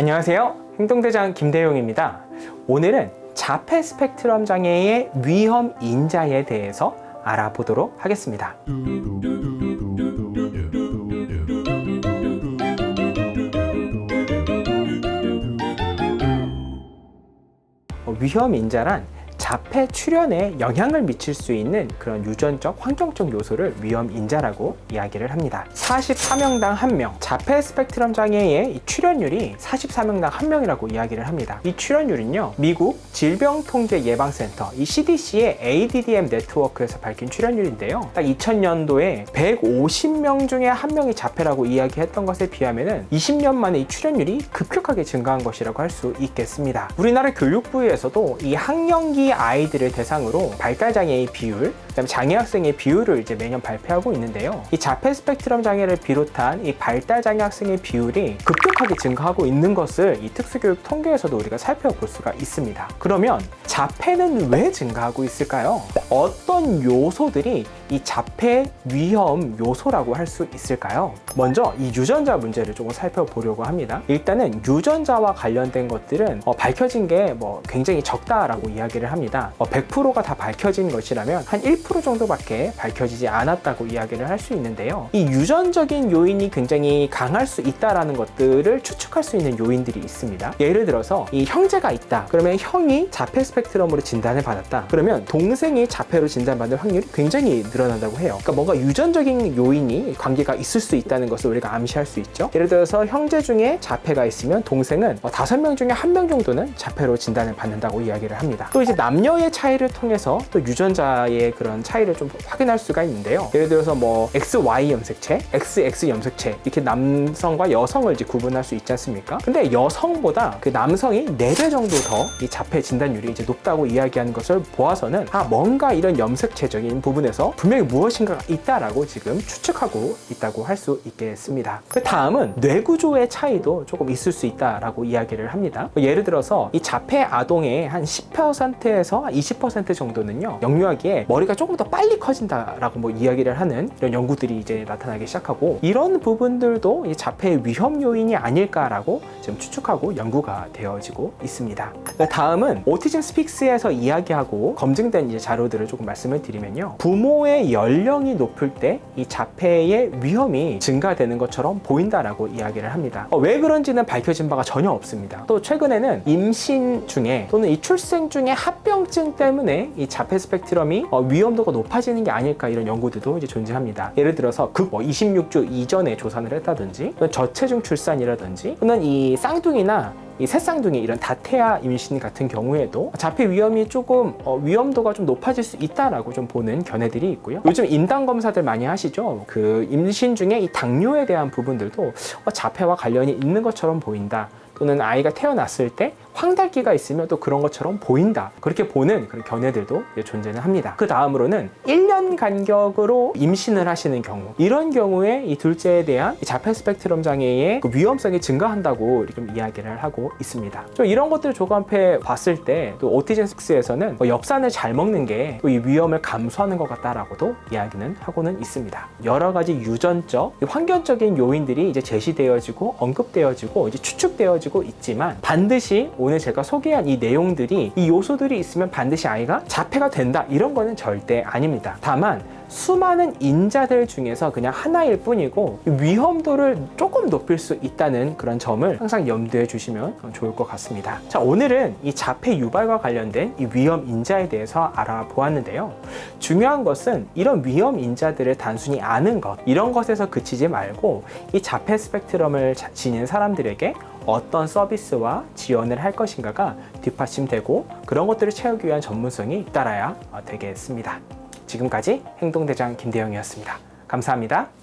안녕하세요. 행동대장 김대용입니다. 오늘은 자폐 스펙트럼 장애의 위험 인자에 대해서 알아보도록 하겠습니다. 어, 위험 인자란 자폐 출현에 영향을 미칠 수 있는 그런 유전적 환경적 요소를 위험 인자라고 이야기를 합니다. 44명당 1명, 자폐 스펙트럼 장애의 이 출현율이 44명당 1명이라고 이야기를 합니다. 이 출현율은요, 미국 질병통제예방센터, 이 CDC의 ADDM 네트워크에서 밝힌 출현율인데요. 딱 2000년도에 150명 중에 한 명이 자폐라고 이야기했던 것에 비하면은 20년 만에 이 출현율이 급격하게 증가한 것이라고 할 수 있겠습니다. 우리나라 교육부에서도 이 학령기 아이들을 대상으로 발달장애의 비율, 그다음에 장애 학생의 비율을 이제 매년 발표하고 있는데요. 이 자폐 스펙트럼 장애를 비롯한 이 발달 장애 학생의 비율이 급격하게 증가하고 있는 것을 이 특수교육 통계에서도 우리가 살펴볼 수가 있습니다. 그러면 자폐는 왜 증가하고 있을까요? 어떤 요소들이 이 자폐 위험 요소라고 할 수 있을까요? 먼저 이 유전자 문제를 조금 살펴보려고 합니다. 일단은 유전자와 관련된 것들은 어, 밝혀진 게 뭐 굉장히 적다라고 이야기를 합니다. 어, 100%가 다 밝혀진 것이라면 한 1% 정도밖에 밝혀지지 않았다고 이야기를 할 수 있는데요. 이 유전적인 요인이 굉장히 강할 수 있다라는 것들을 추측할 수 있는 요인들이 있습니다. 예를 들어서 이 형제가 있다. 그러면 형이 자폐 스펙트럼으로 진단을 받았다. 그러면 동생이 자폐로 진단받을 확률이 굉장히 늘어난다고 해요. 그러니까 뭔가 유전적인 요인이 관계가 있을 수 있다는 것을 우리가 암시할 수 있죠. 예를 들어서 형제 중에 자폐가 있으면 동생은 어, 다섯 명 중에 한 명 정도는 자폐로 진단을 받는다고 이야기를 합니다. 또 이제 남녀의 차이를 통해서 또 유전자의 그런 차이를 좀 확인할 수가 있는데요. 예를 들어서 뭐 XY 염색체, XX 염색체 이렇게 남성과 여성을 이제 구분할 수 있지 않습니까? 근데 여성보다 그 남성이 4배 정도 더 이 자폐 진단율이 이제 높다고 이야기하는 것을 보아서는 아 뭔가 이런 염색체적인 부분에서 분명히 무엇인가가 있다라고 지금 추측하고 있다고 할 수 있겠습니다. 그 다음은 뇌구조의 차이도 조금 있을 수 있다라고 이야기를 합니다. 예를 들어서 이 자폐 아동의 한 10%에서 20% 정도는요 영유아기에 머리가 조금 더 빨리 커진다라고 뭐 이야기를 하는 이런 연구들이 이제 나타나기 시작하고 이런 부분들도 이 자폐의 위험 요인이 아닐까라고 지금 추측하고 연구가 되어지고 있습니다. 그 다음은 오티즘 스픽스에서 이야기하고 검증된 이제 자료들을 조금 말씀을 드리면요. 부모의 연령이 높을 때 이 자폐의 위험이 증가되는 것처럼 보인다라고 이야기를 합니다. 어, 왜 그런지는 밝혀진 바가 전혀 없습니다. 또 최근에는 임신 중에 또는 이 출생 중에 합병증 때문에 이 자폐 스펙트럼이 어, 위험 도가 높아지는 게 아닐까 이런 연구들도 이제 존재합니다. 예를 들어서 급 26주 이전에 조산을 했다든지 저체중 출산이라든지 또는 이 쌍둥이나 이 새쌍둥이 이런 다태아 임신 같은 경우에도 자폐 위험이 조금 어, 위험도가 좀 높아질 수 있다라고 좀 보는 견해들이 있고요. 요즘 인당 검사들 많이 하시죠. 그 임신 중에 이 당뇨에 대한 부분들도 어, 자폐와 관련이 있는 것처럼 보인다. 또는 아이가 태어났을 때 황달기가 있으면 또 그런 것처럼 보인다. 그렇게 보는 그런 견해들도 존재는 합니다. 그 다음으로는 1년 간격으로 임신을 하시는 경우 이런 경우에 이 둘째에 대한 이 자폐 스펙트럼 장애의 그 위험성이 증가한다고 좀 이야기를 하고 있습니다. 좀 이런 것들을 조감해 봤을 때 또 오티즘 스에서는 뭐 엽산을 잘 먹는 게 또 이 위험을 감소하는 것 같다라고도 이야기는 하고는 있습니다. 여러 가지 유전적, 환경적인 요인들이 이제 제시되어지고 언급되어지고 이제 추측되어지고 있지만 반드시 오늘 제가 소개한 이 내용들이 이 요소들이 있으면 반드시 아이가 자폐가 된다 이런 거는 절대 아닙니다. 다만 수많은 인자들 중에서 그냥 하나일 뿐이고 위험도를 조금 높일 수 있다는 그런 점을 항상 염두에 주시면 좋을 것 같습니다. 자, 오늘은 이 자폐 유발과 관련된 이 위험 인자에 대해서 알아보았는데요. 중요한 것은 이런 위험 인자들을 단순히 아는 것, 이런 것에서 그치지 말고 이 자폐 스펙트럼을 자- 지닌 사람들에게 어떤 서비스와 지원을 할 것인가가 뒷받침되고 그런 것들을 채우기 위한 전문성이 따라야 어, 되겠습니다. 지금까지 행동대장 김대영이었습니다. 감사합니다.